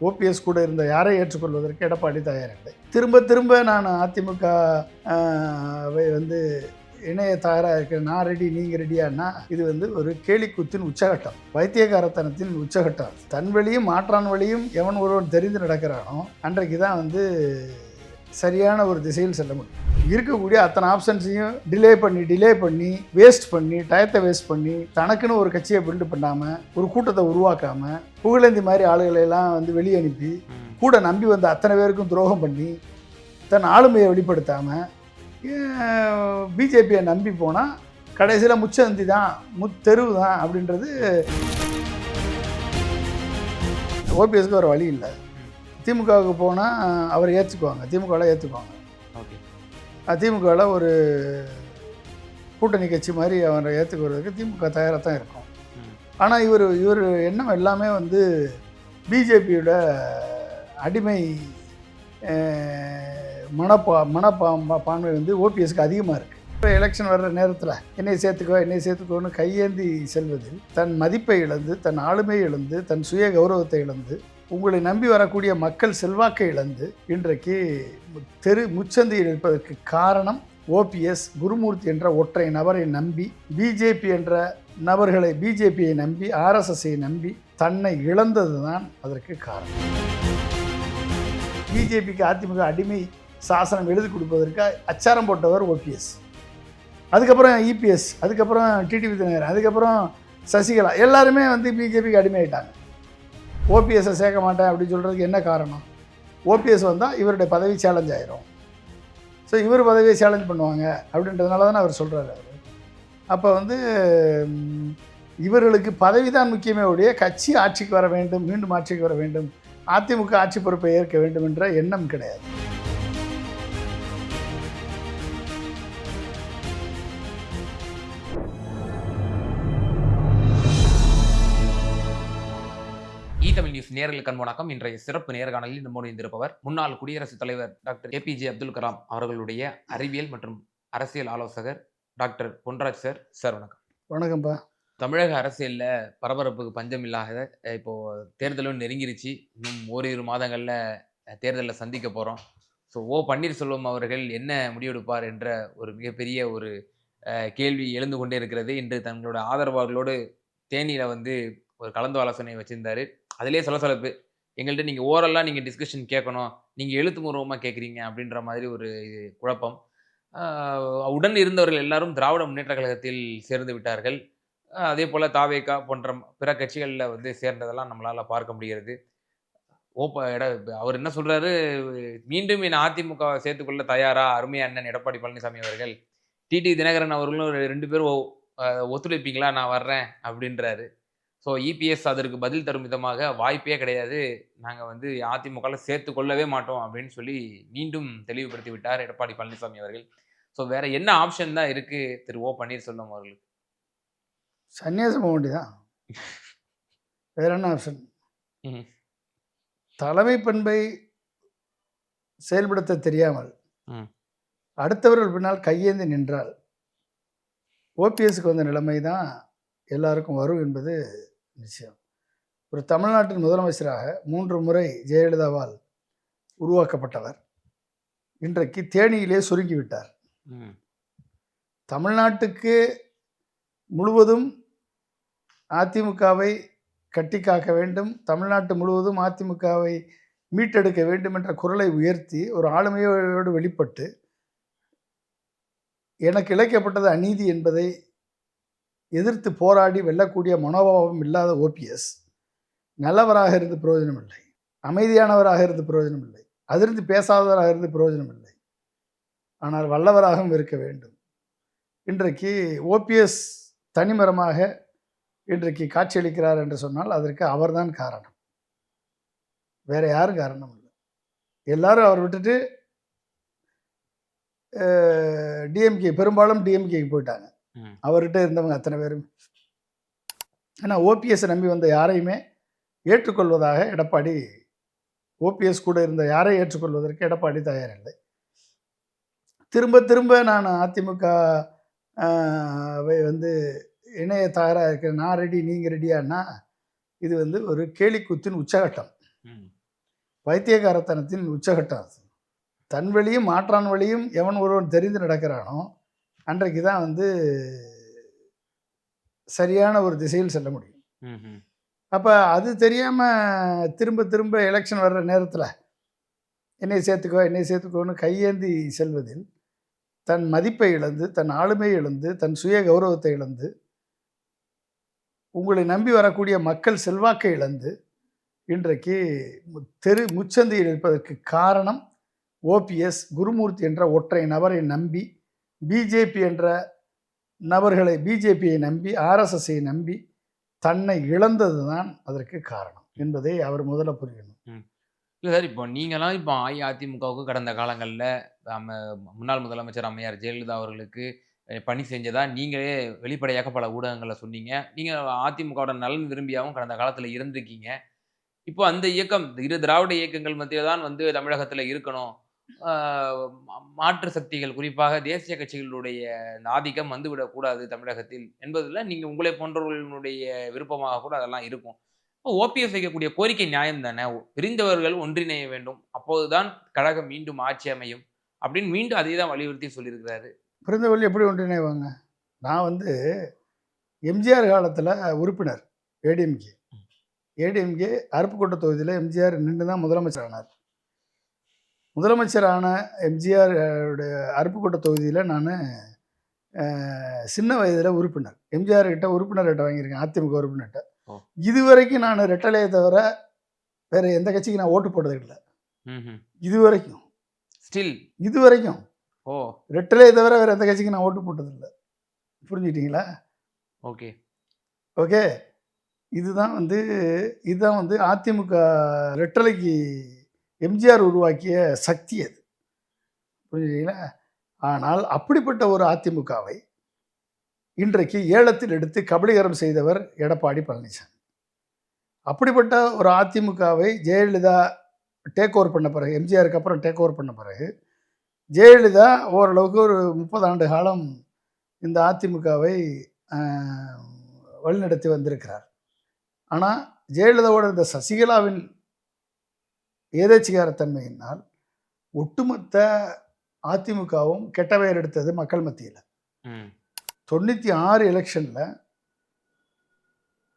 OPS கூட இருந்த யாரை ஏற்றுக்கொள்வதற்கு எடப்பாடி தயாரில்லை திரும்ப திரும்ப நான் அதிமுக வை வந்து இணைய தயாராக இருக்கிற நான் ரெடி நீங்கள் ரெடியானா இது வந்து ஒரு கேலிக்கூத்தின் உச்சகட்டம். வைத்தியகாரத்தனத்தின் உச்சகட்டம். தன் வழியும் மாற்றான் வழியும் எவன் ஒருவன் தெரிந்து நடக்கிறானோ அன்றைக்கு தான் வந்து சரியான ஒரு திசையில் செல்ல முடியும். இருக்கக்கூடிய அத்தனை ஆப்ஷன்ஸையும் டிலே பண்ணி டிலே பண்ணி வேஸ்ட் பண்ணி டயத்தை வேஸ்ட் பண்ணி தனக்குன்னு ஒரு கட்சியை பில்டு பண்ணாமல் ஒரு கூட்டத்தை உருவாக்காமல் புகழேந்தி மாதிரி ஆளுகளை எல்லாம் வந்து வெளியே அனுப்பி கூட நம்பி வந்த அத்தனை பேருக்கும் துரோகம் பண்ணி தன் ஆளுமையை வெளிப்படுத்தாமல் பிஜேபியை நம்பி போனால் கடைசியில் முச்சந்தி தான் முத்தெருவு தான் அப்படின்றது ஓபிஎஸ்க்கு ஒரு வழி இல்லை. திமுகவுக்கு போனால் அவர் ஏற்றுக்குவாங்க திமுகவில் ஏற்றுக்குவாங்க ஓகே. திமுகவில் ஒரு கூட்டணி கட்சி மாதிரி அவரை ஏற்றுக்கிறதுக்கு திமுக தயாராக தான் இருக்கும். ஆனால் இவர் இவர் எண்ணம் எல்லாமே வந்து பிஜேபியோட அடிமை மனப்பா மனப்பா பான்மை வந்து ஓபிஎஸ்க்கு அதிகமாக இருக்குது இப்போ எலெக்ஷன் வர்ற நேரத்தில் என்னை சேர்த்துக்கோ என்னை சேர்த்துக்கோன்னு கையேந்தி செல்வதில் தன் மதிப்பை இழந்து தன் ஆளுமையை இழந்து தன் சுய கௌரவத்தை இழந்து உங்களை நம்பி வரக்கூடிய மக்கள் செல்வாக்கை இழந்து இன்றைக்கு தெரு முச்சந்தியில் இருப்பதற்கு காரணம் ஓபிஎஸ் குருமூர்த்தி என்ற ஒற்றை நபரை நம்பி பிஜேபி என்ற நபர்களை பிஜேபியை நம்பி ஆர்எஸ்எஸ்ஐ நம்பி தன்னை இழந்தது தான் அதற்கு காரணம். பிஜேபிக்கு அதிமுக அடிமை சாசனம் எழுதி கொடுப்பதற்கு அச்சாரம் போட்டவர் ஓபிஎஸ். அதுக்கப்புறம் இபிஎஸ் அதுக்கப்புறம் டிடிவி தினகரன் அதுக்கப்புறம் சசிகலா எல்லாருமே வந்து பிஜேபிக்கு அடிமையாயிட்டாங்க. ஓபிஎஸ்ஸை சேர்க்க மாட்டேன் அப்படின்னு சொல்கிறதுக்கு என்ன காரணம்? ஓபிஎஸ் வந்தால் இவருடைய பதவி சேலஞ்ச் ஆயிரும். ஸோ இவர் பதவியை சேலஞ்ச் பண்ணுவாங்க அப்படின்றதுனால தானே அவர் சொல்கிறாரு அவர். அப்போ வந்து இவர்களுக்கு பதவி தான் முக்கியமே ஒழிய கட்சி ஆட்சிக்கு வர வேண்டும் மீண்டும் ஆட்சிக்கு வர வேண்டும் அதிமுக ஆட்சி பொறுப்பை ஏற்க வேண்டும் என்ற எண்ணம் கிடையாது. நேரல் கண் வணக்கம். இன்றைய சிறப்பு நேர்காணலில் நம்மோடு இருந்திருப்பவர் முன்னாள் குடியரசுத் தலைவர் டாக்டர் ஏபிஜே அப்துல் கலாம் அவர்களுடைய அறிவியல் மற்றும் அரசியல் ஆலோசகர் டாக்டர் பொன்ராஜ் சார். சார் வணக்கம். வணக்கம்ப்பா தமிழக அரசியல்ல பரபரப்புக்கு பஞ்சம் இல்லாத அஹ், இப்போ தேர்தலும் நெருங்கிருச்சு. இன்னும் ஓரிரு மாதங்கள்ல அஹ், தேர்தலை சந்திக்க போறோம். ஸோ ஓ பன்னீர்செல்வம் அவர்கள் என்ன முடிவெடுப்பார் என்ற ஒரு மிகப்பெரிய ஒரு கேள்வி எழுந்து கொண்டே இருக்கிறது. இன்று தங்களோட ஆதரவாளர்களோடு தேனியில வந்து ஒரு கலந்து ஆலோசனை வச்சிருந்தாரு. அதிலே சலசலப்பு. எங்கள்கிட்ட நீங்கள் ஓரலாக நீங்கள் டிஸ்கஷன் கேட்கணும் நீங்கள் எழுத்துப்பூர்வமாக கேட்குறீங்க அப்படின்ற மாதிரி ஒரு குழப்பம். உடன் இருந்தவர்கள் எல்லாரும் திராவிட முன்னேற்ற கழகத்தில் சேர்ந்து விட்டார்கள். அதே போல் தாவேகா போன்ற பிற கட்சிகளில் வந்து சேர்ந்ததெல்லாம் நம்மளால் பார்க்க முடிகிறது. ஓப்ப எட அவர் என்ன சொல்கிறாரு மீண்டும் என் அதிமுக சேர்த்துக்கொள்ள தயாரா? அருமையா அண்ணன் எடப்பாடி பழனிசாமி அவர்கள். டிடி தினகரன் அவர்களும் ரெண்டு பேரும் ஒ- ஒத்துழைப்பீங்களா? நான் வர்றேன் அப்படின்றாரு. ஸோ இபிஎஸ் அதற்கு பதில் தரும் விதமாக வாய்ப்பே கிடையாது. நாங்கள் வந்து அதிமுகவில் சேர்த்து கொள்ளவே மாட்டோம் அப்படின்னு சொல்லி மீண்டும் தெளிவுபடுத்தி விட்டார் எடப்பாடி பழனிசாமி அவர்கள். ஸோ வேற என்ன ஆப்ஷன் தான் இருக்கு? திரு ஓ பன்னீர்செல்வம் அவர்களுக்கு சன்னியாசம் போக வேண்டியதான் வேற என்ன ஆப்ஷன் ம். தலைமை பண்பை செயல்படுத்த தெரியாமல் ம். அடுத்தவர்கள் பின்னால் கையேந்தி நின்றால் ஓபிஎஸ்க்கு வந்த நிலைமை தான் எல்லாருக்கும் வரும் என்பது நிச்சயம். ஒரு தமிழ்நாட்டின் முதலமைச்சராக மூன்று முறை ஜெயலலிதாவால் உருவாக்கப்பட்டவர். இன்றைக்கு தேனியிலே சுருங்கிவிட்டார். தமிழ்நாட்டுக்கு முழுவதும் அதிமுகவை கட்டி காக்க வேண்டும் தமிழ்நாட்டு முழுவதும் அதிமுகவை மீட்டெடுக்க வேண்டும் என்ற குரலை உயர்த்தி ஒரு ஆளுமையோடு வெளிப்பட்டு எனக்கு இழைக்கப்பட்டது அநீதி என்பதை எதிர்த்து போராடி வெல்லக்கூடிய மனோபாவம் இல்லாத ஓபிஎஸ் நல்லவராக இருந்து பிரயோஜனம் இல்லை அமைதியானவராக இருந்து பிரயோஜனம் இல்லை அதிர்ந்து பேசாதவராக இருந்து பிரயோஜனம் இல்லை ஆனால் வல்லவராகவும் இருக்க வேண்டும். இன்றைக்கு ஓபிஎஸ் தனிமரமாக இன்றைக்கு காட்சியளிக்கிறார் என்று சொன்னால் அதற்கு அவர்தான் காரணம். வேற யாரும் காரணம் இல்லை. எல்லாரும் அவர் விட்டுட்டு டிஎம்கே பெரும்பாலும் டிஎம்கேக்கு போயிட்டாங்க. அவர்கிட்ட இருந்தவங்க அத்தனை பேரும். ஏன்னா ஓபிஎஸ் நம்பி வந்த யாரையுமே ஏற்றுக்கொள்வதாக எடப்பாடி ஓபிஎஸ் கூட இருந்த யாரை ஏற்றுக்கொள்வதற்கு எடப்பாடி தயாரில்லை. திரும்ப திரும்ப நான் அதிமுக வந்து இணைய தயாராக இருக்க நான் ரெடி நீங்கள் ரெடியானா இது வந்து ஒரு கேலிக்கூத்தின் உச்சகட்டம். ம். பைத்தியக்காரத்தனத்தின் உச்சகட்டம் அது. தன் வழியும் மாற்றான் வழியும் எவன் ஒருவன் தெரிந்து நடக்கிறானோ அன்றைக்கு தான் வந்து சரியான ஒரு திசையில் செல்ல முடியும். அப்போ அது தெரியாமல் திரும்ப திரும்ப எலெக்ஷன் வர்ற நேரத்தில் என்னை சேர்த்துக்கோ என்னை சேர்த்துக்கோன்னு கையேந்தி செல்வதில் தன் மதிப்பை இழந்து தன் ஆளுமையை இழந்து தன் சுய கௌரவத்தை இழந்து உங்களை நம்பி வரக்கூடிய மக்கள் செல்வாக்கை இழந்து இன்றைக்கு தெரு முச்சந்தியில் இருப்பதற்கு காரணம் ஓபிஎஸ் குருமூர்த்தி என்ற ஒற்றை நபரை நம்பி பிஜேபி என்ற நபர்களை பிஜேபியை நம்பி ஆர்எஸ்எஸ்ஸை நம்பி தன்னை இழந்தது தான் அதற்கு காரணம் என்பதை அவர் முதல்ல புரியணும். இல்லை சார் இப்போ நீங்களாம் இப்போ அஇஅதிமுகவுக்கு கடந்த காலங்களில் முன்னாள் முதலமைச்சர் அம்மையார் ஜெயலலிதா அவர்களுக்கு பணி செஞ்சதா நீங்களே வெளிப்படையாக பல ஊடகங்களில் சொன்னீங்க. நீங்கள் அதிமுகவோட நலன் விரும்பியாகவும் கடந்த காலத்தில் இருந்திருக்கீங்க. இப்போ அந்த இயக்கம் இரு திராவிட இயக்கங்கள் மத்தியில் தான் வந்து தமிழகத்தில் இருக்கணும். மாற்று சக்திகள் குறிப்பாக தேசிய கட்சிகளுடைய ஆதிக்கம் வந்துவிடக்கூடாது தமிழகத்தில் என்பதில் நீங்கள் உங்களை போன்றவர்களுடைய விருப்பமாக கூட அதெல்லாம் இருக்கும். ஓபிஎஸ் வைக்கக்கூடிய கோரிக்கை நியாயம் தானே? பிரிந்தவர்கள் ஒன்றிணைய வேண்டும். அப்போதுதான் கழகம் மீண்டும் ஆட்சி அமையும் அப்படின்னு மீண்டும் அதே தான் வலியுறுத்தி சொல்லியிருக்கிறாரு. பிறந்தவர்கள் எப்படி ஒன்றிணைவாங்க? நான் வந்து எம்ஜிஆர் காலத்தில் உறுப்பினர் ஏடிஎம்கே. ஏடிஎம்கே அருப்புக்கோட்டை தொகுதியில் எம்ஜிஆர் நின்று தான் முதலமைச்சர் ஆனார். முதலமைச்சரான எம்ஜிஆர் உடைய அருப்புக்கோட்டை தொகுதியில் நான் சின்ன வயதில் உறுப்பினர். எம்ஜிஆர் கிட்ட உறுப்பினர் கிட்ட வாங்கியிருக்கேன் அதிமுக உறுப்பினர்கிட்ட ஓ. இதுவரைக்கும் நான் ரெட்டலையை தவிர வேற எந்த கட்சிக்கு நான் ஓட்டு போட்டது இல்லை. இது வரைக்கும் ஸ்டில்? இது வரைக்கும் ஓ. ரெட்டலையை தவிர வேற எந்த கட்சிக்கு நான் ஓட்டு போட்டதில்லை புரிஞ்சுக்கிட்டீங்களா? ஓகே. ஓகே. இதுதான் வந்து இதுதான் வந்து அதிமுக ரெட்டலைக்கு எம்ஜிஆர் உருவாக்கிய சக்தி அது. புரிஞ்சுங்களா ஆனால் அப்படிப்பட்ட ஒரு அதிமுகவை இன்றைக்கு ஏலத்தில் எடுத்து கபலீகரம் செய்தவர் எடப்பாடி பழனிசாமி. அப்படிப்பட்ட ஒரு அதிமுகவை ஜெயலலிதா டேக் ஓவர் பண்ண பிறகு எம்ஜிஆருக்கு அப்புறம் டேக் ஓவர் பண்ண பிறகு ஜெயலலிதா ஓரளவுக்கு ஒரு முப்பது ஆண்டு காலம் இந்த அதிமுகவை வழிநடத்தி வந்திருக்கிறார். ஆனால் ஜெயலலிதாவோட இந்த சசிகலாவின் ஏதேச்சிகாரத்தன்மையினால் ஒட்டுமொத்த அதிமுகவும் கெட்ட பெயர் எடுத்தது மக்கள் மத்தியில். தொண்ணூற்றி ஆறு எலெக்ஷனில்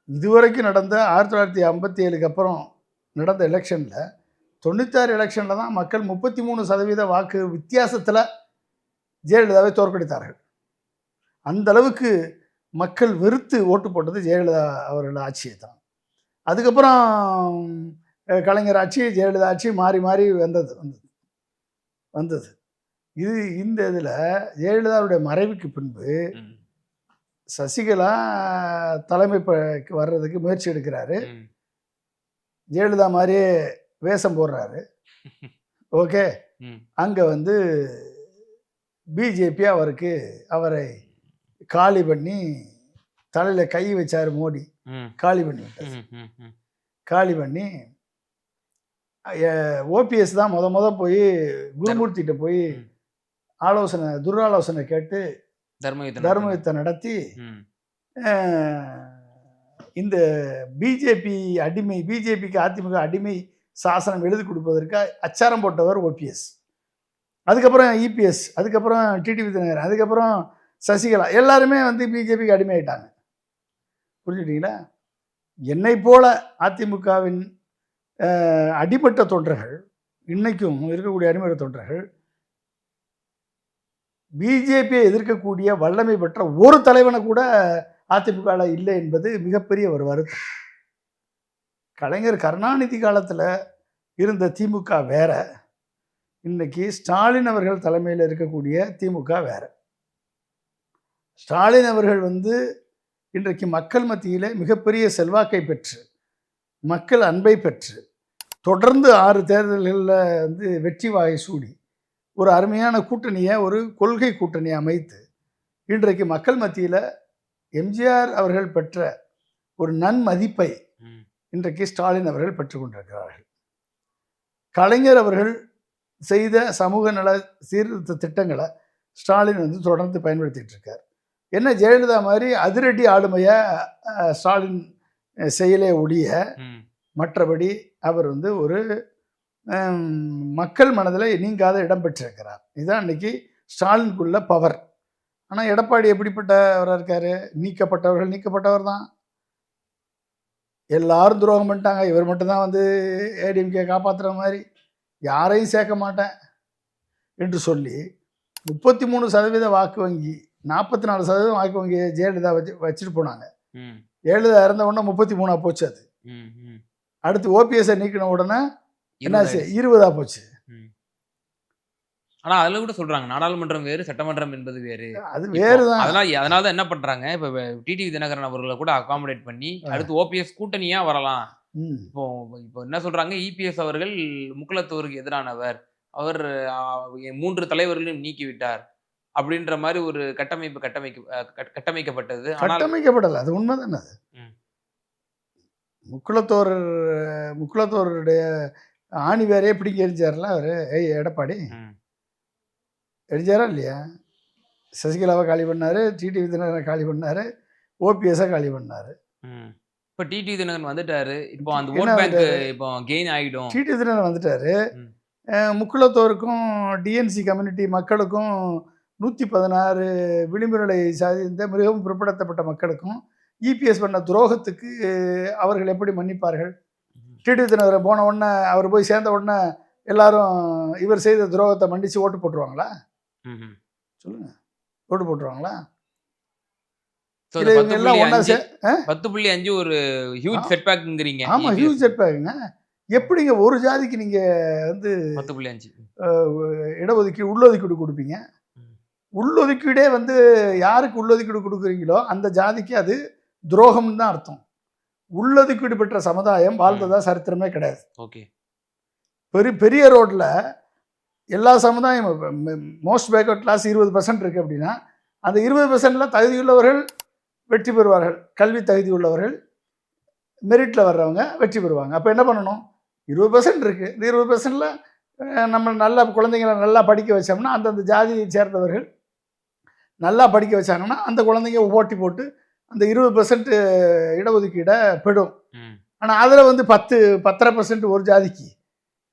இதுவரைக்கும் நடந்த ஆயிரத்தி தொள்ளாயிரத்தி ஐம்பத்தி ஏழுக்கு அப்புறம் நடந்த எலெக்ஷனில் தொண்ணூத்தாறு எலெக்ஷனில் தான் மக்கள் முப்பத்தி மூணு சதவீத வாக்கு வித்தியாசத்தில் ஜெயலலிதாவை தோற்கடித்தார்கள். அந்த அளவுக்கு மக்கள் வெறுத்து ஓட்டு போட்டது ஜெயலலிதா அவர்கள் ஆட்சியை தான். அதுக்கப்புறம் கலைஞர் ஆட்சி ஜெயலலிதா ஆட்சி மாறி மாறி வந்தது வந்தது. வந்தது. இது இந்த இதில் ஜெயலலிதாவுடைய மறைவுக்கு பின்பு சசிகலா தலைமை வர்றதுக்கு முயற்சி எடுக்கிறாரு. ஜெயலலிதா மாதிரியே வேஷம் போடுறாரு. ஓகே. அங்கே வந்து பிஜேபி அவருக்கு அவரை காலி பண்ணி தலையில் கை வச்சார் மோடி. காலி பண்ணி விட்டார். காலி பண்ணி ஓபிஎஸ் தான் முத முத போய் குருமூர்த்திகிட்ட போய். ஆலோசனை துராலோசனை கேட்டு தர்ம யுத்தம் தர்ம நடத்துங்க. யுத்தம் நடத்தி இந்த பிஜேபி அடிமை பிஜேபிக்கு அதிமுக அடிமை சாசனம் எழுதி கொடுப்பதற்கு அச்சாரம் போட்டவர் ஓபிஎஸ் அதுக்கப்புறம் இபிஎஸ் அதுக்கப்புறம் டிடிவி தினகரன் அதுக்கப்புறம் சசிகலா எல்லாருமே வந்து பிஜேபிக்கு அடிமையாயிட்டாங்க புரிஞ்சுட்டீங்களா என்னை போல அதிமுகவின் அஹ், அடிமட்ட தொண்டர்கள் இன்றைக்கும் இருக்கக்கூடிய அடிமட்ட தொண்டர்கள் பிஜேபியை எதிர்க்கக்கூடிய வல்லமை பெற்ற ஒரு தலைவனை கூட அதிமுக இல்லை என்பது மிகப்பெரிய ஒரு வருத்தம். கலைஞர் கருணாநிதி காலத்தில் இருந்த திமுக வேற இன்னைக்கு ஸ்டாலின் அவர்கள் தலைமையில் இருக்கக்கூடிய திமுக வேற. ஸ்டாலின் அவர்கள் வந்து இன்றைக்கு மக்கள் மத்தியில் மிகப்பெரிய செல்வாக்கை பெற்று மக்கள் அன்பை பெற்று தொடர்ந்து ஆறு தேர்தல்களில் வந்து வெற்றி வாகை சூடி ஒரு அருமையான கூட்டணியை ஒரு கொள்கை கூட்டணியை அமைத்து இன்றைக்கு மக்கள் மத்தியில் எம்ஜிஆர் அவர்கள் பெற்ற ஒரு நன்மதிப்பை. இன்றைக்கு ஸ்டாலின் அவர்கள் பெற்றுக்கொண்டிருக்கிறார்கள் கலைஞர் அவர்கள் செய்த சமூக நல சீர்திருத்த திட்டங்களை ஸ்டாலின் வந்து தொடர்ந்து பயன்படுத்திட்டு இருக்கார் என்ன ஜெயலலிதா மாதிரி அதிரடி ஆளுமையை அஹ், ஸ்டாலின் செயலே ஒழிய. மற்றபடி அவர் வந்து ஒரு மக்கள் மனதில் நீங்காத இடம் பெற்றிருக்கிறார். இதுதான் இன்னைக்கு ஸ்டாலினுக்குள்ள பவர். ஆனால் எடப்பாடி எப்படிப்பட்டவராக இருக்காரு? நீக்கப்பட்டவர்கள் நீக்கப்பட்டவர் தான். எல்லாரும் துரோகம் பண்ணிட்டாங்க. இவர் மட்டும்தான் வந்து ஏடிஎம்கே காப்பாற்றுற மாதிரி. யாரையும் சேர்க்க மாட்டேன் என்று சொல்லி முப்பத்தி மூணு சதவீத வாக்கு வங்கி நாற்பத்தி நாலு சதவீதம் வாக்கு வங்கி ஜெயலலிதா வச்சு வச்சுட்டு போனாங்க. ஜெயலலிதா இறந்த உடனே முப்பத்தி மூணா போச்சு அது. அடுத்து ஓபிஎஸ்ஸை நீக்கின உடனே என்னாச்சு. இருபதா போச்சு. ஆனா அதுல கூட சொல்றாங்க நாடாளுமன்றம் வேறு சட்டமன்றம் என்பது வேறு. அது வேறு தான். அதனால அதனால தான் என்ன பண்றாங்க இப்ப டிடிவி தினகரன் அவர்களை கூட அகாமடேட் பண்ணி அடுத்து ஓபிஎஸ் கூட்டணியா வரலாம். இப்போ இப்போ என்ன சொல்றாங்க இபிஎஸ் அவர்கள் முக்குலத்தோருக்கு எதிரானவர். அவர் மூன்று தலைவர்களையும் நீக்கி விட்டார் அப்படின்ற மாதிரி ஒரு கட்டமைப்பு கட்டமைக்க கட்டமைக்கப்பட்டது. கட்டமைக்கப்படலை. அது உண்மை தானே அது. முக்குளத்தோர் முக்குளத்தோருடைய ஆணி வேறையே பிடிங்க எரிஞ்சார்ல அவர்? ஏய் எடப்பாடி. எரிஞ்சாரா இல்லையா? சசிகலாவை காலி பண்ணார் டிடிவி தினகரனை காலி பண்ணார் ஓபிஎஸ்ஸை காலி பண்ணார். இப்ப டிடி தினகரன் வந்துட்டாரு. இப்போ அந்த ஓட் பேங்க்? இப்போ கெயின் ஆயிடும். டிடிவி தினகரன் வந்துட்டாரு. முக்குளத்தோருக்கும் டிஎன்சி கம்யூனிட்டி மக்களுக்கும் நூற்றி பதினாறு விளிம்புநிலை சாதித்த மிகவும் பிற்படுத்தப்பட்ட மக்களுக்கும் இபிஎஸ் பண்ண துரோகத்துக்கு அவர்கள் எப்படி மன்னிப்பார்கள்? டிடி தினகரன் போன உடனே அவர் போய் சேர்ந்த உடனே எல்லாரும் இவர் செய்த துரோகத்தை மன்னிச்சு ஓட்டு போட்டுருவாங்களா. சொல்லுங்க. ஓட்டு போட்டுருவாங்களா? பத்து புள்ளி அஞ்சு ஒரு ஹியூஜ் ஆ. செட்பேக்ங்கிறீங்க ஆமாம் ஹியூஜ் செட்பேக்குங்க எப்படிங்க ஒரு ஜாதிக்கு நீங்கள் வந்து பத்து புள்ளி அஞ்சு. இடஒதுக்கீடு உள்ளொதுக்கீடு கொடுப்பீங்க. உள்ளொதுக்கீடே வந்து யாருக்கு உள்ளொதுக்கீடு கொடுக்குறீங்களோ அந்த ஜாதிக்கு அது துரோகம்னு தான் அர்த்தம். உள்ளொதுக்கீடு பெற்ற சமுதாயம் வாழ்ந்ததா சரித்திரமே கிடையாது. ஓகே. பெரிய பெரிய ரோட்டில் எல்லா சமுதாயம் மோஸ்ட் பேக்வர்ட் கிளாஸ் இருபது பர்சன்ட் இருக்குது அப்படின்னா அந்த இருபது பர்சன்டில் தகுதியுள்ளவர்கள் வெற்றி பெறுவார்கள். கல்வி தகுதி உள்ளவர்கள் மெரிட்டில் வர்றவங்க வெற்றி பெறுவாங்க. அப்போ என்ன பண்ணணும்? இருபது பர்சன்ட் இருக்குது இந்த இருபது பர்சன்டில் நம்ம நல்லா குழந்தைங்களை நல்லா படிக்க வச்சோம்னா அந்தந்த ஜாதியை சேர்ந்தவர்கள் நல்லா படிக்க வச்சாங்கன்னா அந்த குழந்தைங்க ஓட்டி போட்டு அந்த இருபது பர்சன்ட் இடஒதுக்கீடை பெறும் ம். ஆனால் அதில் வந்து பத்து பத்தரை பர்சன்ட் ஒரு ஜாதிக்கு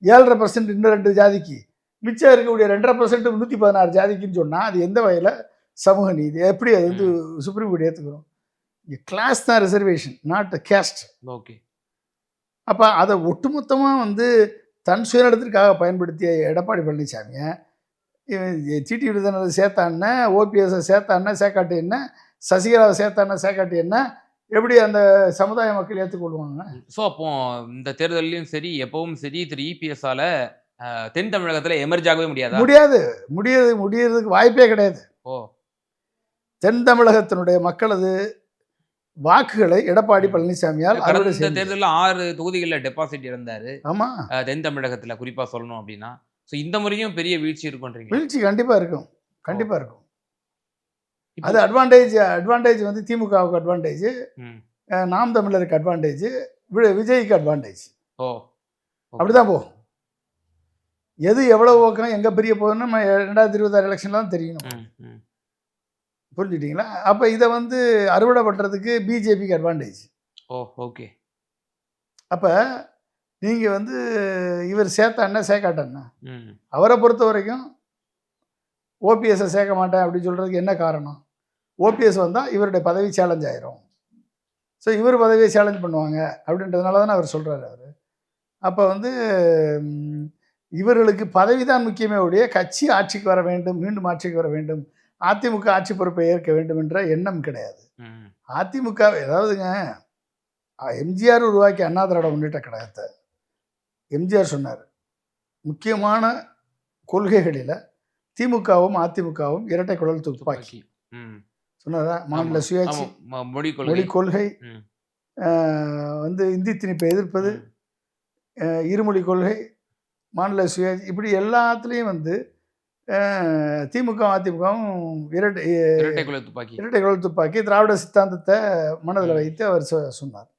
ஏழரை பர்சன்ட் இன்னும் ரெண்டு ஜாதிக்கு மிச்சம் இருக்கக்கூடிய ரெண்டரை பர்சன்ட் நூற்றி பதினாறு ஜாதிக்குன்னு சொன்னால் அது எந்த வகையில்? சமூக நீதி. எப்படி அது வந்து சுப்ரீம் கோர்ட் ஏற்றுக்கிறோம் கிளாஸ் தான் ரிசர்வேஷன் நாட் கேஸ்ட் ஓகே. அப்போ அதை ஒட்டுமொத்தமாக வந்து தன் சுயநலத்திற்காக பயன்படுத்திய எடப்பாடி பழனிசாமியை டிடி விருதுநரை சேர்த்தான்னா ஓபிஎஸ்ஸை சேர்த்தான்னா சேக்காட்டு என்ன? சசிகலாவை சேர்த்தான்னா சேக்காட்டு என்ன? எப்படி அந்த சமுதாய மக்கள் ஏற்றுக்கொள்வாங்க ஸோ அப்போ இந்த தேர்தல்லையும் சரி எப்பவும் சரி திரு இபிஎஸ்ஆல தென் தமிழகத்துல எமர்ஜ் ஆகவே முடியாதா? முடியாது. முடியாது முடியறதுக்கு வாய்ப்பே கிடையாது. ஓ. தென் தமிழகத்தினுடைய மக்களது வாக்குகளை எடப்பாடி பழனிசாமியால் அறுவடை தேர்தல்ல ஆறு தொகுதிகளில் டெபாசிட் இருந்தாரு ஆமாம் தென் தமிழகத்துல குறிப்பா சொல்லணும் அப்படின்னா. ஸோ இந்த முறையும் பெரிய வீழ்ச்சி இருக்குன்றீங்க வீழ்ச்சி கண்டிப்பாக இருக்கும். கண்டிப்பாக இருக்கும். அது அட்வான்டேஜ் அட்வான்டேஜ் வந்து திமுகவுக்கு அட்வான்டேஜ். நாம் தமிழருக்கு அட்வான்டேஜ் விஜய்க்கு அட்வான்டேஜ் ஓ. அப்படிதான் போகும். எது எவ்வளவு பக்கம் எங்கே பிரிய போகுதுன்னு நம்ம ரெண்டாயிரத்தி இருபத்தாறு எலெக்ஷன்ல தான் தெரியணும். புரிஞ்சுட்டீங்களா அப்போ இதை வந்து அறுவடை பண்ணுறதுக்கு பிஜேபிக்கு அட்வான்டேஜ் ஓ ஓகே. அப்போ நீங்கள் வந்து இவர் சேர்த்தாண்ணா சேர்க்காட்டண்ணா அவரை பொறுத்த வரைக்கும் ஓபிஎஸ்ஸை சேர்க்க மாட்டேன் அப்படின்னு சொல்கிறதுக்கு என்ன காரணம்? ஓபிஎஸ் வந்தால் இவருடைய பதவி சேலஞ்ச் ஆயிரும். ஸோ இவர் பதவியை சேலஞ்ச் பண்ணுவாங்க அப்படின்றதுனால தானே அவர் சொல்கிறாரு அவர். அப்போ வந்து இவர்களுக்கு பதவி தான் முக்கியமே ஒழிய கட்சி ஆட்சிக்கு வர வேண்டும் மீண்டும் ஆட்சிக்கு வர வேண்டும் அதிமுக ஆட்சி பொறுப்பை ஏற்க வேண்டும் என்ற எண்ணம் கிடையாது. அதிமுக ஏதாவதுங்க எம்ஜிஆர் உருவாக்கி அண்ணா திராவிட முன்னேற்ற கழகத்தை எம்ஜிஆர் சொன்னார். முக்கியமான கொள்கைகளில் திமுகவும் அதிமுகவும் இரட்டை குழல் துப்பாக்கி சொன்னதா மாநில. சுயாட்சி மொழி கொள்கை. வந்து இந்தி திணிப்பை எதிர்ப்பது இருமொழி கொள்கை மாநில சுயாட்சி இப்படி எல்லாத்துலேயும் வந்து திமுக அதிமுகவும் இரட்டை இரட்டை குலை துப்பாக்கி. இரட்டை குழல் துப்பாக்கி திராவிட சித்தாந்தத்தை மனதில். வைத்து அவர் சொன்னார்.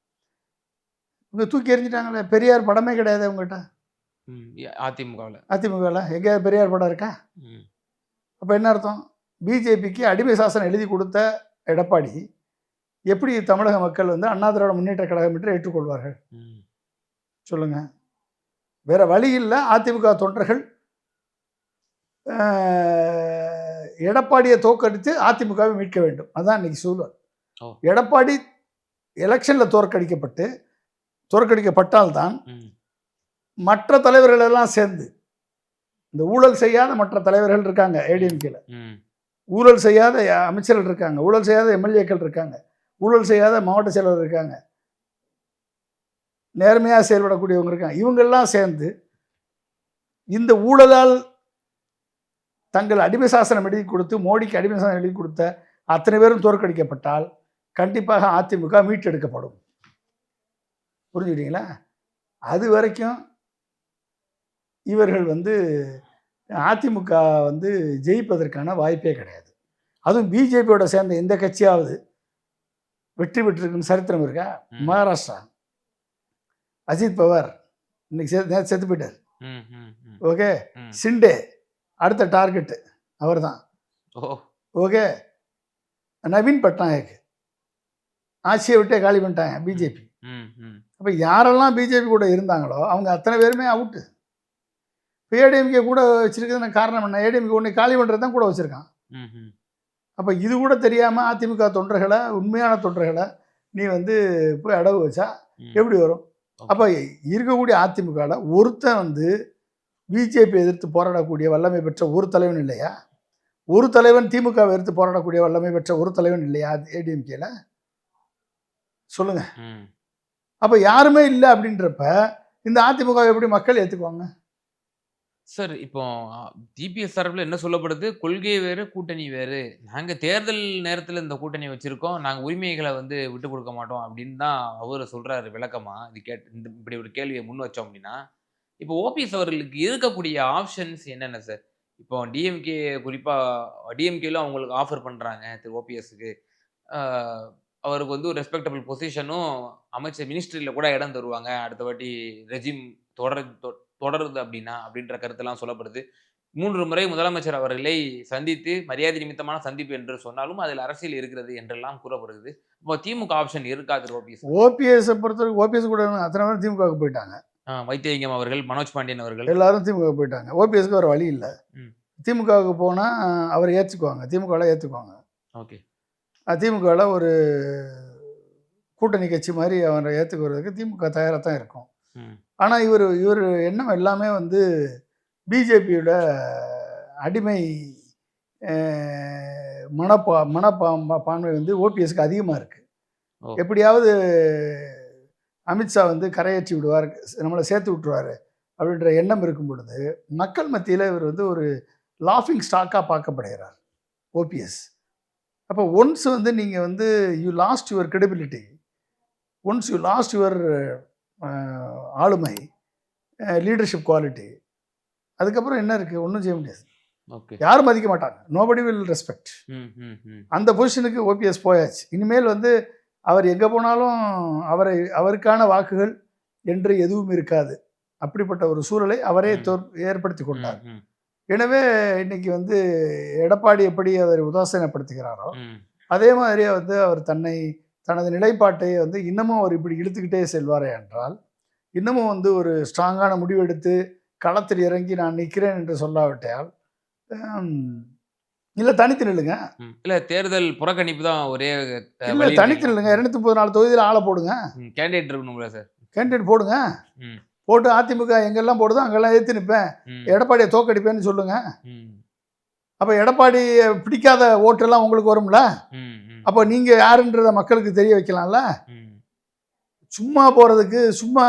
இவங்க தூக்கி எறிஞ்சிட்டாங்களே பெரியார் படமே கிடையாது அவங்ககிட்ட அதிமுகவில். அதிமுகவில். எங்கேயாவது பெரியார் படம் இருக்கா? அப்போ என்ன அர்த்தம்? பிஜேபிக்கு அடிமை சாசனம் எழுதி கொடுத்த எடப்பாடி எப்படி தமிழக மக்கள் வந்து அண்ணா திராவிட முன்னேற்ற கழகம் என்று ஏற்றுக்கொள்வார்கள்? ம். சொல்லுங்க. வேற வழி இல்லை. அதிமுக தொண்டர்கள் எடப்பாடியை தோற்கடித்து அதிமுகவை மீட்க வேண்டும். அதான் இன்னைக்கு சூழல். எடப்பாடி எலெக்ஷனில் தோற்கடிக்கப்பட்டு தோற்கடிக்கப்பட்டால்தான். மற்ற தலைவர்கள் எல்லாம் சேர்ந்து இந்த ஊழல் செய்யாத மற்ற தலைவர்கள் இருக்காங்க ஏடிஎம்கேல. ஊழல் செய்யாத அமைச்சர்கள் இருக்காங்க ஊழல் செய்யாத எம்எல்ஏக்கள் இருக்காங்க ஊழல் செய்யாத மாவட்ட செயலர் இருக்காங்க நேர்மையாக செயல்படக்கூடியவங்க இருக்காங்க இவங்கெல்லாம் சேர்ந்து இந்த ஊழலால் தங்கள் அடிமை சாசனம் எழுதி கொடுத்து மோடிக்கு அடிமை சாசனம் எழுதி கொடுத்த அத்தனை பேரும் தோற்கடிக்கப்பட்டால் கண்டிப்பாக அதிமுக மீட்டெடுக்கப்படும் புரிஞ்சுக்கிட்டீங்களா? அது வரைக்கும் இவர்கள் வந்து அதிமுக வந்து ஜெயிப்பதற்கான வாய்ப்பே கிடையாது. அதுவும் பிஜேபியோட சேர்ந்த எந்த கட்சியாவது வெற்றி பெற்றிருக்குன்னு சரித்திரம் இருக்கா. மகாராஷ்டிரா. அஜித் பவார் இன்னைக்கு செத்து செத்து போயிட்டார். ஓகே. சிண்டே அடுத்த டார்கெட்டு அவர் தான் ஓகே? நவீன் பட்நாயக். ஆட்சியை விட்டே காலி பண்ணிட்டாங்க பிஜேபி. அப்போ யாரெல்லாம் பிஜேபி கூட இருந்தாங்களோ அவங்க அத்தனை பேருமே அவுட்டு இப்போ ஏடிஎம்கே கூட வச்சிருக்கிறதுக்கு காரணம் என்ன? ஏடிஎம்கே ஒன்று காலி பண்ணுறது தான் கூட வச்சுருக்கான். அப்போ இது கூட தெரியாமல் அதிமுக தொண்டர்களை உண்மையான தொண்டர்களை நீ வந்து போய் அடவு வச்சா. எப்படி வரும்? அப்போ இருக்கக்கூடிய அதிமுகவில் ஒருத்தன் வந்து பிஜேபி எதிர்த்து போராடக்கூடிய வல்லமை பெற்ற ஒரு தலைவன் இல்லையா? ஒரு தலைவன் திமுகவை எதிர்த்து போராடக்கூடிய வல்லமை பெற்ற ஒரு தலைவன் இல்லையா? ஏடிஎம்கேல சொல்லுங்க. ம். அப்போ யாருமே இல்லை அப்படின்றப்ப இந்த அதிமுக எப்படி மக்கள் ஏற்றுக்குவாங்க சார் இப்போ டிபிஎஸ் தரப்பில் என்ன சொல்லப்படுது? கொள்கை வேறு கூட்டணி வேறு. நாங்கள் தேர்தல் நேரத்தில் இந்த கூட்டணி வச்சுருக்கோம். நாங்கள் உரிமைகளை வந்து விட்டு கொடுக்க மாட்டோம் அப்படின்னு தான் அவர் சொல்கிறாரு விளக்கமாக இது கேட் இந்த இப்படி ஒரு கேள்வியை முன் வச்சோம் அப்படின்னா. இப்போ ஓபிஎஸ் அவர்களுக்கு இருக்கக்கூடிய ஆப்ஷன்ஸ் என்னென்ன சார் இப்போ டிஎம்கே குறிப்பாக டிஎம்கேலும் அவங்களுக்கு ஆஃபர் பண்ணுறாங்க திரு ஓபிஎஸ்க்கு அவருக்கு வந்து ஒரு ரெஸ்பெக்டபிள் பொசிஷனும் அமைச்சர் மினிஸ்ட்ரியில் கூட இடம் தருவாங்க. அடுத்த வாட்டி ரெஜிம் தொடர் தொடருது அப்படின்னா அப்படின்ற கருத்தெல்லாம் சொல்லப்படுது. மூன்று முறை முதலமைச்சர் அவர்களை சந்தித்து மரியாதை நிமித்தமான சந்திப்பு என்று சொன்னாலும் அதில் அரசியல் இருக்கிறது என்றெல்லாம் கூறப்படுகிறது. இப்போ திமுக ஆப்ஷன் இருக்கா திரு ஓபிஎஸ் ஓபிஎஸ்ஸை பொறுத்தவரைக்கும் ஓபிஎஸ் கூட அத்தனை பேர் திமுகவுக்கு போயிட்டாங்க. வைத்தியலிங்கம் அவர்கள் மனோஜ் பாண்டியன் அவர்கள். எல்லாரும் திமுக போயிட்டாங்க. ஓபிஎஸ்க்கு வேறு வழி இல்லை. திமுகவுக்கு போனால் அவரை ஏற்றுக்குவாங்க திமுகவில் ஏற்றுக்குவாங்க ஓகே. திமுகவில் ஒரு கூட்டணி கட்சி மாதிரி அவரை ஏற்றுக்கிறதுக்கு திமுக தயாராக தான் இருக்கும். ஆனால் இவர் இவர் எண்ணம் எல்லாமே வந்து பிஜேபியோட அடிமை மனப்பா மனப்பா பான்மை வந்து ஓபிஎஸ்க்கு அதிகமாக இருக்குது. எப்படியாவது அமித்ஷா வந்து கரையேற்றி விடுவார் நம்மளை சேர்த்து விட்டுருவார் அப்படின்ற எண்ணம் இருக்கும் பொழுது மக்கள் மத்தியில் இவர் வந்து ஒரு லாஃபிங் ஸ்டாக்காக பார்க்கப்படுகிறார் ஓபிஎஸ் அப்போ ஒன்ஸ் வந்து நீங்கள் வந்து you lost your credibility. Once you lost your ஆளுமை லீடர்ஷிப் குவாலிட்டி அதுக்கப்புறம் என்ன இருக்குது ஒன்றும் செய்ய முடியாது. ஓகே யாரும் மதிக்க மாட்டாங்க. நோபடி வில் ரெஸ்பெக்ட் அந்த பொசிஷனுக்கு ஓபிஎஸ் போயாச்சு. இனிமேல் வந்து அவர் எங்கே போனாலும் அவரை அவருக்கான வாக்குகள் என்று எதுவும் இருக்காது. அப்படிப்பட்ட ஒரு சூழலை அவரே ஏற்படுத்தி கொண்டார். எனவே இன்னைக்கு வந்து எடப்பாடி எப்படி அவர் உதாசீனப்படுத்துகிறாரோ. அதே மாதிரியே வந்து அவர் தன்னை தனது நிலைப்பாட்டை வந்து இன்னமும் அவர் இப்படி இழுத்துக்கிட்டே செல்வாரே என்றால் இன்னமும் வந்து ஒரு ஸ்ட்ராங்கான முடிவெடுத்து களத்தில் இறங்கி நான் நிற்கிறேன் என்று சொல்லாவிட்டால் இல்லை தனித்து நில்லுங்க. இல்ல தேர்தல் புறக்கணிப்பு தான் ஒரே இல்லை தனித்து நில்லுங்க. இருநூத்தி முப்பது நாலு தொகுதியில் ஆளை போடுங்க. கேண்டிடேட் இருக்கணும்ல சார். கேண்டிடேட் போடுங்க. போட்டு அதிமுக எங்கெல்லாம் போடுதோ அங்கெல்லாம் ஏற்று நிற்பேன் எடப்பாடியை தோக்கடிப்பேன்னு சொல்லுங்க. ம், அப்போ எடப்பாடியை பிடிக்காத ஓட்டெல்லாம் உங்களுக்கு வரும்ல? அப்போ நீங்கள் யாருன்றத மக்களுக்கு தெரிய வைக்கலாம்ல? சும்மா போகிறதுக்கு சும்மா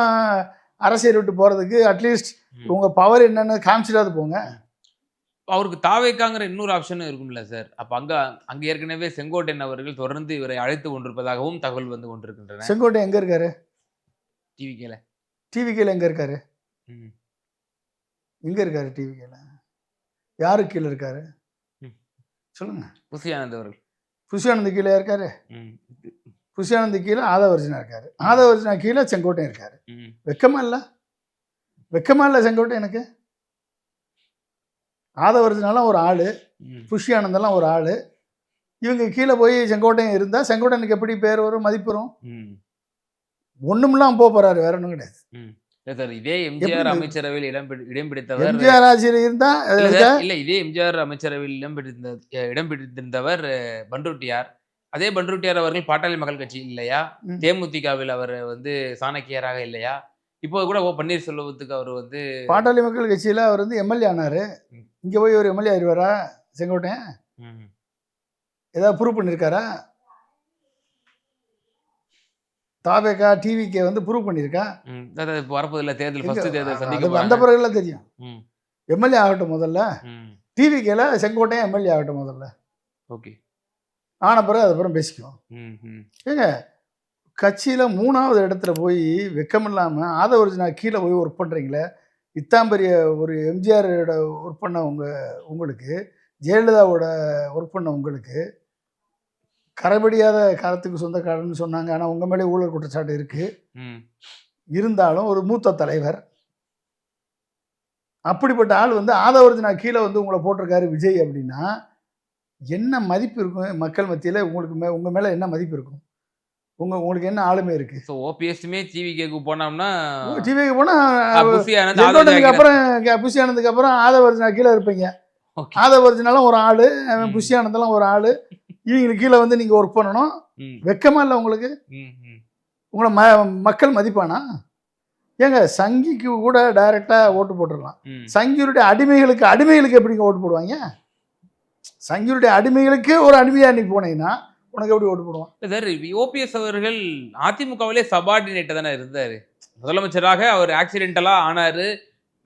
அரசியல் விட்டு போகிறதுக்கு அட்லீஸ்ட். உங்கள் பவர் என்னன்னு காமிச்சிடாது போங்க. அவருக்கு தாவேக்காங்கிற இன்னொரு ஆப்ஷனும் இருக்கும்ல சார். அப்ப அங்க அங்க ஏற்கனவே செங்கோட்டையன் அவர்கள் தொடர்ந்து இவரை அழைத்து கொண்டிருப்பதாகவும் தகவல் வந்து கொண்டிருக்கின்றன. செங்கோட்டை எங்கே இருக்காரு? டிவிக்கேல டிவிக்கில் எங்கே இருக்காரு. எங்கே இருக்காரு டிவிக்கில் யாரு கீழே இருக்காரு? ம். சொல்லுங்க. புசியானந்த் அவர்கள். புஷியானந்த் கீழே இருக்காரு ம், புஷியானந்த் கீழே ஆதவர்ஜனா இருக்காரு. ஆதவர்ஜனா கீழே செங்கோட்டையன் இருக்காரு. வெக்கமா இல்லை? வெக்கமா இல்லை செங்கோட்டை எனக்கு? ஆதவர்ஜனாலாம் ஒரு ஆள். ம், புஷ்யானந்தெல்லாம் ஒரு ஆள். இவங்க கீழே போய் செங்கோட்டையன் இருந்தால் செங்கோட்டையனுக்கு எப்படி பேர் வரும் மதிப்பு வரும்? ம், ஒன்றுமெல்லாம் போக போகிறாரு வேற ஒன்றும் கிடையாது. சார் இதே எம்ஜிஆர்? அமைச்சரவையில் இடம் பிடி- இடம் பிடித்தவர் எம்ஜிஆர் ஆட்சியில் இருந்தா இல்ல அஹ், சார், இல்ல இதே எம்ஜிஆர் அமைச்சரவையில் இடம் பிடித்த இடம் பிடித்திருந்தவர் பண்ருட்டியார் அதே பண்ருட்டியார் அவர்கள் பாட்டாளி மக்கள் கட்சி இல்லையா. தேமுதிகவில் அவர் வந்து சாணக்கியராக இல்லையா? இப்போ கூட ஓ பன்னீர்செல்வத்துக்கு அவர் வந்து பாட்டாளி மக்கள் கட்சியில் அவர் வந்து எம்எல்ஏ ஆனாரு. இங்கே போய் ஒரு எம்எல்ஏ ஆயிடுவாரா செங்கோட்டையன்? ஏதாவது ப்ரூவ் பண்ணியிருக்காரா தாவேக்கா டிவிக்கே வந்து ப்ரூவ் பண்ணியிருக்கா? வரப்போதில்ல தேர்தல் ஃபர்ஸ்ட் தேர்தல் சந்திக்க வந்த. பிறகுலாம் தெரியும். ம், எம்எல்ஏ ஆகட்டும் முதல்ல. ம், டிவிக்கேல செங்கோட்டையன் எம்எல்ஏ ஆகட்டும் முதல்ல. ஓகே. ஆன பிறகு அதுக்கப்புறம் பேசிக்குவோம். ம், ம், ஏங்க கட்சியில் மூணாவது இடத்துல போய் வெக்கமில்லாமல் ஆதவர்ஜினா கீழே போய் ஒர்க் பண்ணுறீங்களே இத்தாம்பரிய ஒரு எம்ஜிஆரோட ஒர்க் பண்ண உங்க உங்களுக்கு ஜெயலலிதாவோட ஒர்க் பண்ண உங்களுக்கு கரைபடியாத காலத்துக்கு சொந்தக்காரன்னு சொன்னாங்க. ஆனால் உங்கள் மேலே ஊழல் குற்றச்சாட்டு இருக்குது ம். இருந்தாலும் ஒரு மூத்த தலைவர். அப்படிப்பட்ட ஆள் வந்து ஆதவர்ஜினா கீழே வந்து உங்களை போட்டிருக்காரு விஜய் அப்படின்னா என்ன மதிப்பு இருக்கும் மக்கள் மத்தியில்? உங்களுக்கு மே உங்கள் மேலே என்ன மதிப்பு இருக்கும்? உங்கள் உங்களுக்கு என்ன ஆளுமை இருக்குது ஸோ ஓபிஎஸ்மே டிவிகேக்கு போனோம்னா டிவிக்கு போனால் ஆதவ அப்புறம் புஷி ஆனதுக்கு அப்புறம் ஆதவர்ஜினா கீழே இருப்பீங்க. ஆதவர்ஜினாலும் ஒரு ஆள். புஷி ஆனந்தெல்லாம் ஒரு ஆள். இவங்களுக்கு கீழே வந்து நீங்கள் ஒர்க் பண்ணணும். வெக்கமா இல்லை உங்களுக்கு. உங்களை ம மக்கள் மதிப்பானா? ஏங்க சங்கிக்கு கூட டைரெக்டாக ஓட்டு போட்டுடலாம். சங்கியுடைய அடிமைகளுக்கு அடிமைகளுக்கு எப்படிங்க ஓட்டு போடுவாங்க? சங்கியுடைய அடிமைகளுக்கு ஒரு அடிமையா நீ போனீங்கன்னா உனக்கு எப்படி ஓட்டு போடுவான்? இல்ல சார் ஓபிஎஸ் அவர்கள் அதிமுகவிலே சபார்டினேட் தானே இருந்தாரு. முதலமைச்சராக அவர் ஆக்சிடென்டலா ஆனாரு.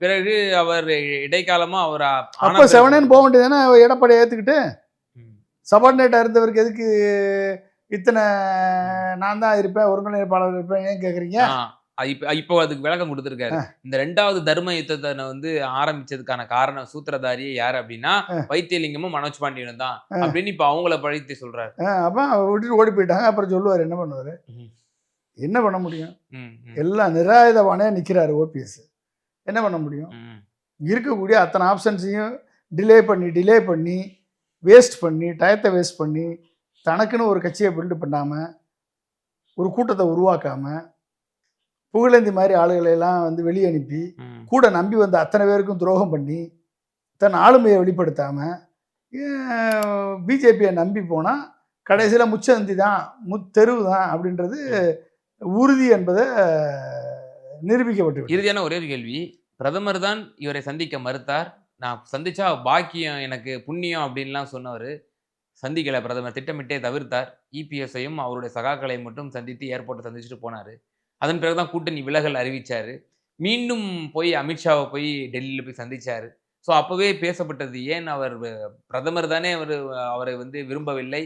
பிறகு அவர் இடைக்காலமா அவர் அப்போ செவனேன்னு போக வேண்டியதானே எடப்பாடி ஏற்றுக்கிட்டு. சபார்டினேட்டாக இருந்தவருக்கு எதுக்கு இத்தனை நான் தான் இருப்பேன் ஒருங்கிணைப்பாளர் இருப்பேன் ஏன் கேட்குறீங்க இப்ப இப்போ அதுக்கு விளக்கம் கொடுத்திருக்காரு. இந்த ரெண்டாவது தர்ம யுத்தத்தை வந்து ஆரம்பிச்சதுக்கான காரணம் சூத்திரதாரியே யாரு அப்படின்னா வைத்தியலிங்கமும் மனோஜ் பாண்டியனும் தான் அப்படின்னு இப்ப அவங்கள பழித்து சொல்றாரு. அப்போ விட்டுட்டு ஓடி போயிட்டாங்க. அப்புறம் சொல்லுவார் என்ன பண்ணுவார். என்ன பண்ண முடியும்? எல்லாம் நிராயுதவானே நிற்கிறாரு ஓபிஎஸ். என்ன பண்ண முடியும். இருக்கக்கூடிய அத்தனை ஆப்ஷன்ஸையும் டிலே பண்ணி டிலே பண்ணி வேஸ்ட் பண்ணி டயத்தை வேஸ்ட் பண்ணி தனக்குன்னு ஒரு கட்சியை பில்டு பண்ணாமல் ஒரு கூட்டத்தை உருவாக்காமல் புகழேந்தி மாதிரி ஆளுகளை எல்லாம் வந்து வெளியே அனுப்பி. கூட நம்பி வந்த அத்தனை பேருக்கும் துரோகம் பண்ணி தன் ஆளுமையை வெளிப்படுத்தாமல் பிஜேபியை நம்பி போனால் கடைசியில் முச்சந்தி தான் முத்தெருவு தான் அப்படின்றது உறுதி என்பதை நிரூபிக்கப்பட்டு. இறுதியான ஒரே ஒரு கேள்வி பிரதமர் தான் இவரை சந்திக்க மறுத்தார் நான் சந்திச்சா பாக்கியம் எனக்கு புண்ணியம் அப்படின்லாம் சொன்னவர் சந்திக்கலை. பிரதமர் திட்டமிட்டே தவிர்த்தார். இபிஎஸ்ஐயும் அவருடைய சகாக்களையும் மட்டும் சந்தித்து ஏர்போர்ட்டை சந்திச்சுட்டு போனார். அதன் பிறகு தான் கூட்டணி விலகல் அறிவித்தார் மீண்டும் போய் அமித்ஷாவை போய் டெல்லியில் போய் சந்தித்தார் ஸோ அப்போவே பேசப்பட்டது ஏன் அவர் பிரதமர் தானே அவர் அவரை வந்து விரும்பவில்லை.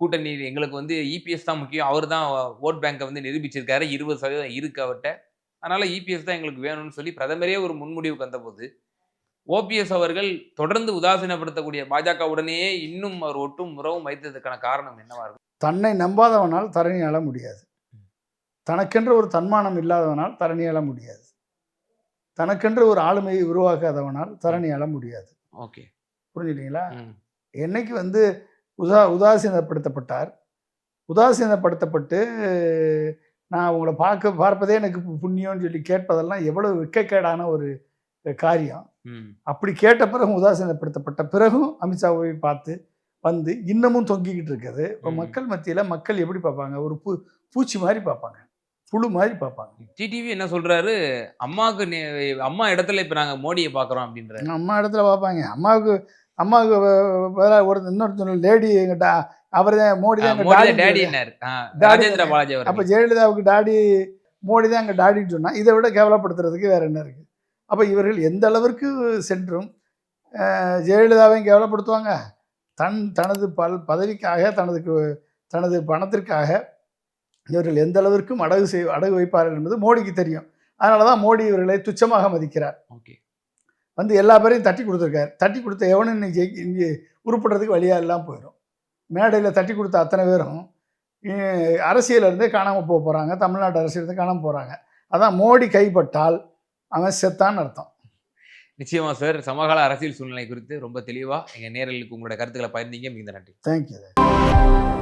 கூட்டணி எங்களுக்கு வந்து இபிஎஸ் தான் முக்கியம். அவர் தான் ஓட் பேங்கை வந்து நிரூபிச்சிருக்காரு. இருபது சதவீதம் இருக்கு அவர்கிட்ட அதனால் இபிஎஸ் தான் எங்களுக்கு வேணும்னு சொல்லி பிரதமரே ஒரு முன்முடிவுக்கு வந்தபோது ஓபிஎஸ் அவர்கள் தொடர்ந்து உதாசீனப்படுத்தக்கூடிய பாஜகவுடனேயே இன்னும் அவர் ஒட்டும் உறவும் வைத்ததுக்கான காரணம் என்னவா இருக்கும்? தன்னை நம்பாதவனால் தரணி ஆள முடியாது. தனக்கென்று ஒரு தன்மானம் இல்லாதவனால் தரணி ஆள முடியாது. தனக்கென்று ஒரு ஆளுமையை உருவாக்காதவனால் தரணி ஆள முடியாது. ஓகே. புரிஞ்சுட்டீங்களா என்னைக்கு வந்து உதா உதாசீனப்படுத்தப்பட்டார்? உதாசீனப்படுத்தப்பட்டு நான் உங்களை பார்க்க பார்ப்பதே எனக்கு புண்ணியம்னு சொல்லி கேட்பதெல்லாம் எவ்வளவு வெட்கக்கேடான ஒரு காரியம். அப்படி கேட்ட பிறகும் உதாசீனப்படுத்தப்பட்ட பிறகும் அமித்ஷாவை பார்த்து வந்து இன்னமும் தொங்கிக்கிட்டு இருக்குது. இப்போ. மக்கள் மத்தியில் மக்கள் எப்படி பார்ப்பாங்க? ஒரு பூ பூச்சி மாதிரி பார்ப்பாங்க. புழு மாதிரி பார்ப்பாங்க. டிடிவி என்ன சொல்றாரு? அம்மாவுக்கு அம்மா இடத்துல இப்ப நாங்க மோடியை பாக்குறோம் அப்படின்றாரு. அம்மா இடத்துல பார்ப்பாங்க. அம்மாவுக்கு அம்மாவுக்கு பதிலாக ஒரு இன்னொருத்தர் லேடி எங்கிட்ட அவர் தான் மோடி தான் டாடி ராஜேந்திர பாலாஜி அப்போ ஜெயலலிதாவுக்கு டாடி மோடி தான் எங்கள் டாடின்னு சொன்னால் இதை விட கேவலப்படுத்துறதுக்கு வேற என்ன இருக்குது அப்போ இவர்கள் எந்த அளவிற்கு சென்றும் ஜெயலலிதாவையும் கேவலப்படுத்துவாங்க தன் தனது பல் பதவிக்காக தனது தனது பணத்திற்காக இவர்கள் எந்த அளவிற்கும் அடகு செய் அடகு வைப்பார்கள் என்பது மோடிக்கு தெரியும். அதனால தான் மோடி இவர்களை துச்சமாக மதிக்கிறார். ஓகே. வந்து எல்லா பேரையும் தட்டி கொடுத்துருக்காரு. தட்டி கொடுத்த எவனும் இன்னைக்கு ஜெயி இங்கே உருப்படுறதுக்கு வழியாக எல்லாம் போயிடும் மேடையில் தட்டி கொடுத்த அத்தனை பேரும் இருந்தே காணாமல் போக போகிறாங்க தமிழ்நாட்டு அரசியலேருந்து காணாமல் போகிறாங்க அதான் மோடி கைப்பட்டால் அவன் செத்தான்னு அர்த்தம். நிச்சயமா சார். சமகால அரசியல் சூழ்நிலை குறித்து ரொம்ப தெளிவா எங்க நேரலுக்கு உங்களோட கருத்துக்களை பகிர்ந்தீங்க. மிகுந்த நன்றி. தேங்க்யூ